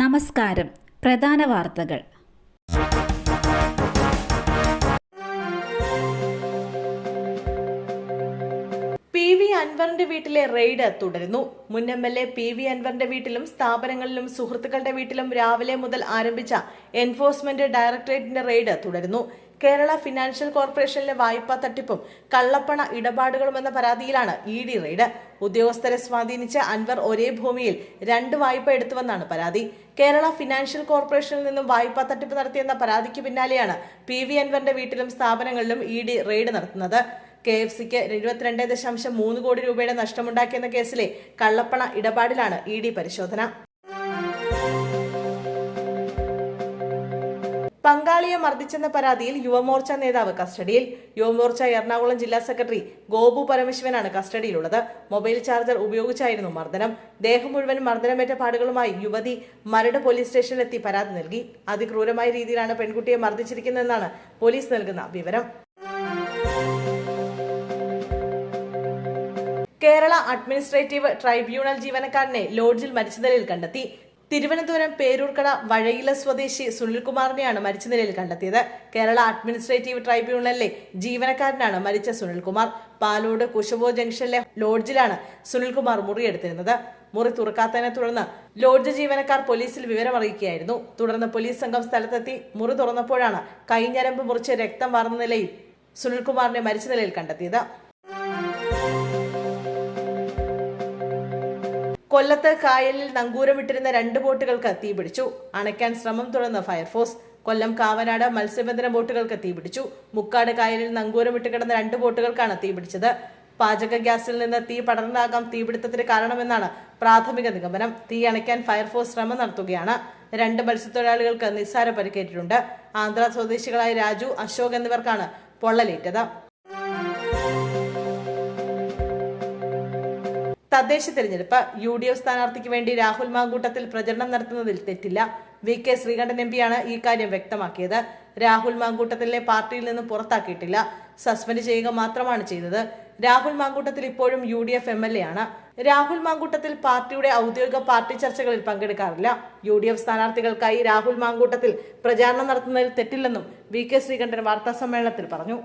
നമസ്കാരം. പ്രധാന വാർത്തകൾ. പി വി അൻവറിന്റെ വീട്ടിലെ റെയ്ഡ് തുടരുന്നു. മുൻ M L A P V അൻവറിന്റെ വീട്ടിലും സ്ഥാപനങ്ങളിലും സുഹൃത്തുക്കളുടെ വീട്ടിലും രാവിലെ മുതൽ ആരംഭിച്ച എൻഫോഴ്സ്മെന്റ് ഡയറക്ടറേറ്റിന്റെ റെയ്ഡ് തുടരുന്നു. കേരള ഫിനാൻഷ്യൽ കോർപ്പറേഷനിലെ വായ്പാ തട്ടിപ്പും കള്ളപ്പണ ഇടപാടുകളും എന്ന പരാതിയിലാണ് ഇ ഡി റെയ്ഡ്. ഉദ്യോഗസ്ഥരെ സ്വാധീനിച്ച അൻവർ ഒരേ ഭൂമിയിൽ രണ്ട് വായ്പ എടുത്തുവെന്നാണ് പരാതി. കേരള ഫിനാൻഷ്യൽ കോർപ്പറേഷനിൽ നിന്നും വായ്പാ തട്ടിപ്പ് നടത്തിയെന്ന പരാതിക്ക് പിന്നാലെയാണ് പി വി അൻവറിന്റെ വീട്ടിലും സ്ഥാപനങ്ങളിലും ഇ ഡി റെയ്ഡ് നടത്തുന്നത്. കെ എഫ് സിക്ക് എഴുപത്തിരണ്ട് ദശാംശം മൂന്ന് കോടി രൂപയുടെ നഷ്ടമുണ്ടാക്കിയെന്ന കേസിലെ കള്ളപ്പണ ഇടപാടിലാണ് ഇ ഡി പരിശോധന. പങ്കാളിയെ മർദ്ദിച്ചെന്ന പരാതിയിൽ യുവമോർച്ച നേതാവ് കസ്റ്റഡിയിൽ. യുവമോർച്ച എറണാകുളം ജില്ലാ സെക്രട്ടറി ഗോപു പരമശിവനാണ് കസ്റ്റഡിയിലുള്ളത്. മൊബൈൽ ചാർജർ ഉപയോഗിച്ചായിരുന്നു മർദ്ദനം. ദേഹം മുഴുവൻ മർദ്ദനമേറ്റ പാടുകളുമായി യുവതി മരട് പോലീസ് സ്റ്റേഷനിലെത്തി പരാതി നൽകി. അതിക്രൂരമായ രീതിയിലാണ് പെൺകുട്ടിയെ മർദ്ദിച്ചിരിക്കുന്നതെന്നാണ് പോലീസ് നൽകുന്ന വിവരം. കേരള അഡ്മിനിസ്ട്രേറ്റീവ് ട്രൈബ്യൂണൽ ജീവനക്കാരനെ ലോഡ്ജിൽ മരിച്ച നിലയിൽ കണ്ടെത്തി. തിരുവനന്തപുരം പേരൂർക്കട വഴയില സ്വദേശി സുനിൽകുമാറിനെയാണ് മരിച്ച നിലയിൽ കണ്ടെത്തിയത്. കേരള അഡ്മിനിസ്ട്രേറ്റീവ് ട്രൈബ്യൂണലിലെ ജീവനക്കാരനാണ് മരിച്ച സുനിൽകുമാർ. പാലോട് കുശവോ ജംഗ്ഷനിലെ ലോഡ്ജിലാണ് സുനിൽകുമാർ മുറിയെടുത്തിരുന്നത്. മുറി തുറക്കാത്തതിനെ തുടർന്ന് ലോഡ്ജ് ജീവനക്കാർ പോലീസിൽ വിവരമറിയിക്കുകയായിരുന്നു. തുടർന്ന് പോലീസ് സംഘം സ്ഥലത്തെത്തി മുറി തുറന്നപ്പോഴാണ് കൈഞ്ഞരമ്പ് മുറിച്ച് രക്തം വാർന്ന നിലയിൽ സുനിൽകുമാറിനെ മരിച്ച നിലയിൽ കണ്ടെത്തിയത്. കൊല്ലത്ത് കായലിൽ നങ്കൂരമിട്ടിരുന്ന രണ്ട് ബോട്ടുകൾക്ക് തീപിടിച്ചു അണയ്ക്കാൻ ശ്രമം തുടർന്ന ഫയർഫോഴ്സ് കൊല്ലം കാവനാട് മത്സ്യബന്ധന ബോട്ടുകൾക്ക് തീപിടിച്ചു മുക്കാട് കായലിൽ നങ്കൂരമിട്ട് കിടന്ന രണ്ട് ബോട്ടുകൾക്കാണ് തീപിടിച്ചത് പാചക ഗ്യാസിൽ നിന്ന് തീ പടർന്നാകാം തീപിടുത്തത്തിന് കാരണമെന്നാണ് പ്രാഥമിക നിഗമനം. തീ അണയ്ക്കാൻ ഫയർഫോഴ്സ് ശ്രമം നടത്തുകയാണ്. രണ്ട് മത്സ്യത്തൊഴിലാളികൾക്ക് നിസ്സാര പരിക്കേറ്റിട്ടുണ്ട്. ആന്ധ്ര സ്വദേശികളായ രാജു അശോക് എന്നിവർക്കാണ് പൊള്ളലേറ്റത്. തദ്ദേശ തെരഞ്ഞെടുപ്പ്. യു ഡി എഫ് സ്ഥാനാർത്ഥിക്ക് വേണ്ടി രാഹുൽ മാങ്കൂട്ടത്തിൽ പ്രചരണം നടത്തുന്നതിൽ തെറ്റില്ല. വി കെ ശ്രീകണ്ഠൻ എം പിയാണ് കാര്യം വ്യക്തമാക്കിയത്. രാഹുൽ മാങ്കൂട്ടത്തിലെ പാർട്ടിയിൽ നിന്ന് പുറത്താക്കിയിട്ടില്ല. സസ്പെൻഡ് ചെയ്യുക മാത്രമാണ് ചെയ്തത്. രാഹുൽ മാങ്കൂട്ടത്തിൽ ഇപ്പോഴും U D F M L A ആണ്. രാഹുൽ മാങ്കൂട്ടത്തിൽ പാർട്ടിയുടെ ഔദ്യോഗിക പാർട്ടി ചർച്ചകളിൽ പങ്കെടുക്കാറില്ല. യു ഡി എഫ് സ്ഥാനാർത്ഥികൾക്കായി രാഹുൽ മാങ്കൂട്ടത്തിൽ പ്രചാരണം നടത്തുന്നതിൽ തെറ്റില്ലെന്നും വി കെ ശ്രീകണ്ഠൻ വാർത്താ സമ്മേളനത്തിൽ പറഞ്ഞു.